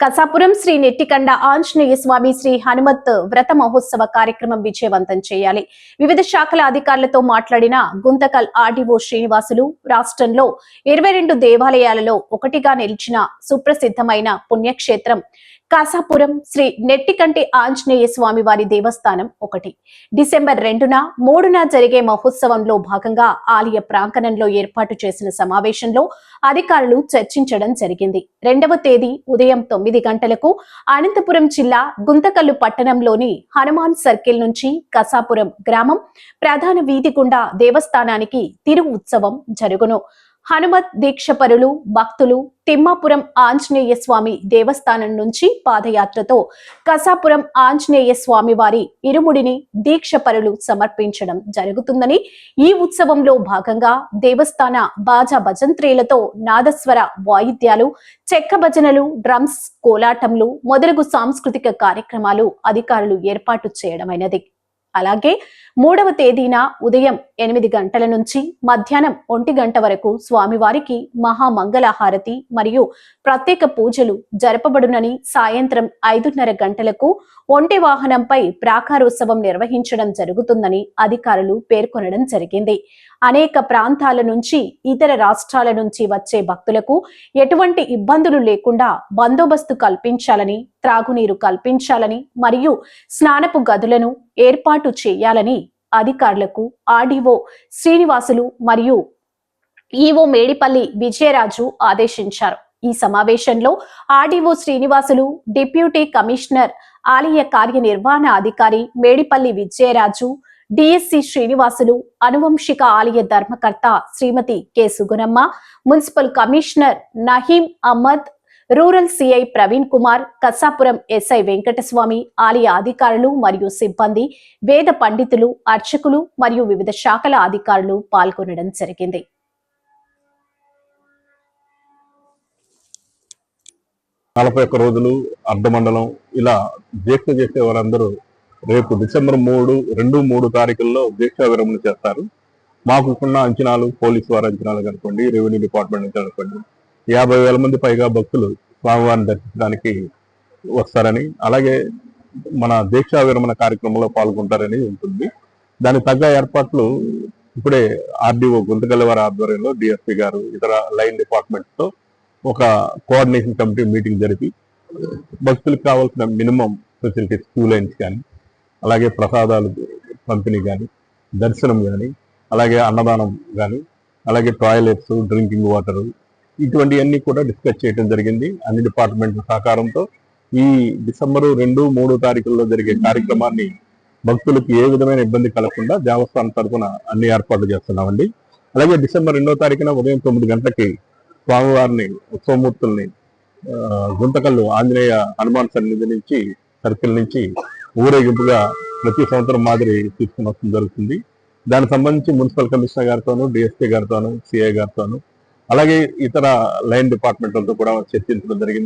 కసాపురం శ్రీ నెట్టికండ ఆంజనేయ స్వామి శ్రీ హనుమత్ వ్రత మహోత్సవ కార్యక్రమం విజయవంతం చేయాలి. వివిధ శాఖల అధికారులతో మాట్లాడిన గుంతకల్ ఆర్డీఓ శ్రీనివాసులు రాష్ట్రంలో ఇరవై రెండు దేవాలయాలలో ఒకటిగా నిలిచిన సుప్రసిద్ధమైన పుణ్యక్షేత్రం కాసాపురం శ్రీ నెట్టికంటి ఆంజనేయ స్వామి వారి దేవస్థానం ఒకటి. డిసెంబర్ రెండున మూడున జరిగే మహోత్సవంలో భాగంగా ఆలయ ప్రాంగణంలో ఏర్పాటు చేసిన సమావేశంలో అధికారులు చర్చించడం జరిగింది. రెండవ తేదీ ఉదయం తొమ్మిది గంటలకు అనంతపురం జిల్లా గుంతకల్లు పట్టణంలోని హనుమాన్ సర్కిల్ నుంచి కసాపురం గ్రామం ప్రధాన వీధి గుండా దేవస్థానానికి తిరు ఉత్సవం జరుగును. హనుమత్ దీక్షపరులు భక్తులు తిమ్మాపురం ఆంజనేయ స్వామి దేవస్థానం నుంచి పాదయాత్రతో కసాపురం ఆంజనేయ స్వామి వారి ఇరుముడిని దీక్షపరులు సమర్పించడం జరుగుతుందని ఈ ఉత్సవంలో భాగంగా దేవస్థాన బాజా భజంత్రీలతో నాదస్వర వాయిద్యాలు చెక్క భజనలు డ్రమ్స్ కోలాటంలు మొదలగు సాంస్కృతిక కార్యక్రమాలు అధికారులు ఏర్పాటు చేయడమైనది. అలాగే మూడవ తేదీన ఉదయం ఎనిమిది గంటల నుంచి మధ్యాహ్నం ఒంటి గంట వరకు స్వామివారికి మహామంగళహారతి మరియు ప్రత్యేక పూజలు జరపబడునని సాయంత్రం ఐదున్నర గంటలకు ఒంటి వాహనంపై ప్రాకారోత్సవం నిర్వహించడం జరుగుతుందని అధికారులు పేర్కొనడం జరిగింది. అనేక ప్రాంతాల నుంచి ఇతర రాష్ట్రాల నుంచి వచ్చే భక్తులకు ఎటువంటి ఇబ్బందులు లేకుండా బందోబస్తు కల్పించాలని త్రాగునీరు కల్పించాలని మరియు స్నానపు గదులను ఏర్పాటు చేయాలని అధికారులకు ఆర్డీఓ శ్రీనివాసులు మరియు ఈవో మేడిపల్లి విజయరాజు ఆదేశించారు. ఈ సమావేశంలో ఆర్డీఓ శ్రీనివాసులు డిప్యూటీ కమిషనర్ ఆలయ కార్యనిర్వహణ అధికారి మేడిపల్లి విజయరాజు డిఎస్సి శ్రీనివాసులు అనువంశిక ఆలయ ధర్మకర్త Shrimati K. Sugunamma municipal commissioner Naheem Ahmed rural CI Praveen Kumar Kasapuram SI Venkataswamy ఆలయ అధికారులు మరియు సిబ్బంది వేద పండితులు అర్చకులు మరియు వివిధ శాఖల అధికారులు పాల్గొనడం జరిగింది. నలభై ఒక్క రోజులు అర్ధమండలం ఇలా దీక్ష చేసే వారందరూ రేపు డిసెంబర్ మూడు రెండు మూడు తారీఖుల్లో దీక్ష విరమణ చేస్తారు. మాకు ఉన్న అంచనాలు పోలీసు వారి అంచనాలు కనుకోండి రెవెన్యూ డిపార్ట్మెంట్ నుంచి అనుకోండి యాభై వేల మంది పైగా భక్తులు స్వామివారిని దర్శించడానికి వస్తారని అలాగే మన దీక్షా విరమణ కార్యక్రమంలో పాల్గొంటారని ఉంటుంది. దానికి తగ్గ ఏర్పాట్లు ఇప్పుడే ఆర్డీఓ గుంతకల్లివారి ఆధ్వర్యంలో డిఎస్పి గారు ఇతర లైన్ డిపార్ట్మెంట్తో ఒక కోఆర్డినేషన్ కమిటీ మీటింగ్ జరిపి భక్తులకు కావాల్సిన మినిమం ఫెసిలిటీస్ క్యూ లైన్స్ కానీ అలాగే ప్రసాదాలు పంపిణీ కానీ దర్శనం కానీ అలాగే అన్నదానం కానీ అలాగే టాయిలెట్స్ డ్రింకింగ్ వాటరు ఇటువంటివన్నీ కూడా డిస్కస్ చేయడం జరిగింది అన్ని డిపార్ట్మెంట్ల సహకారంతో. ఈ డిసెంబరు రెండు మూడు తారీఖుల్లో జరిగే కార్యక్రమాన్ని భక్తులకు ఏ విధమైన ఇబ్బంది కలగకుండా దేవస్థానం తరఫున అన్ని ఏర్పాట్లు చేస్తున్నామండి. అలాగే డిసెంబర్ రెండో తారీఖున ఉదయం తొమ్మిది గంటలకి స్వామివారిని ఉత్సవమూర్తుల్ని గుంతకల్లు ఆంజనేయ హనుమాన్ సన్నిధి నుంచి సర్కిల్ నుంచి ఊరేగింపుగా ప్రతి సంవత్సరం మాదిరి తీసుకుని వస్తుంది జరుగుతుంది. దానికి సంబంధించి మున్సిపల్ కమిషనర్ గారితోనూ డిఎస్పీ గారితోనూ సిఐ గారితోనూ అలాగే ఇతర లైన్ డిపార్ట్మెంట్లతో కూడా చర్చించడం జరిగింది.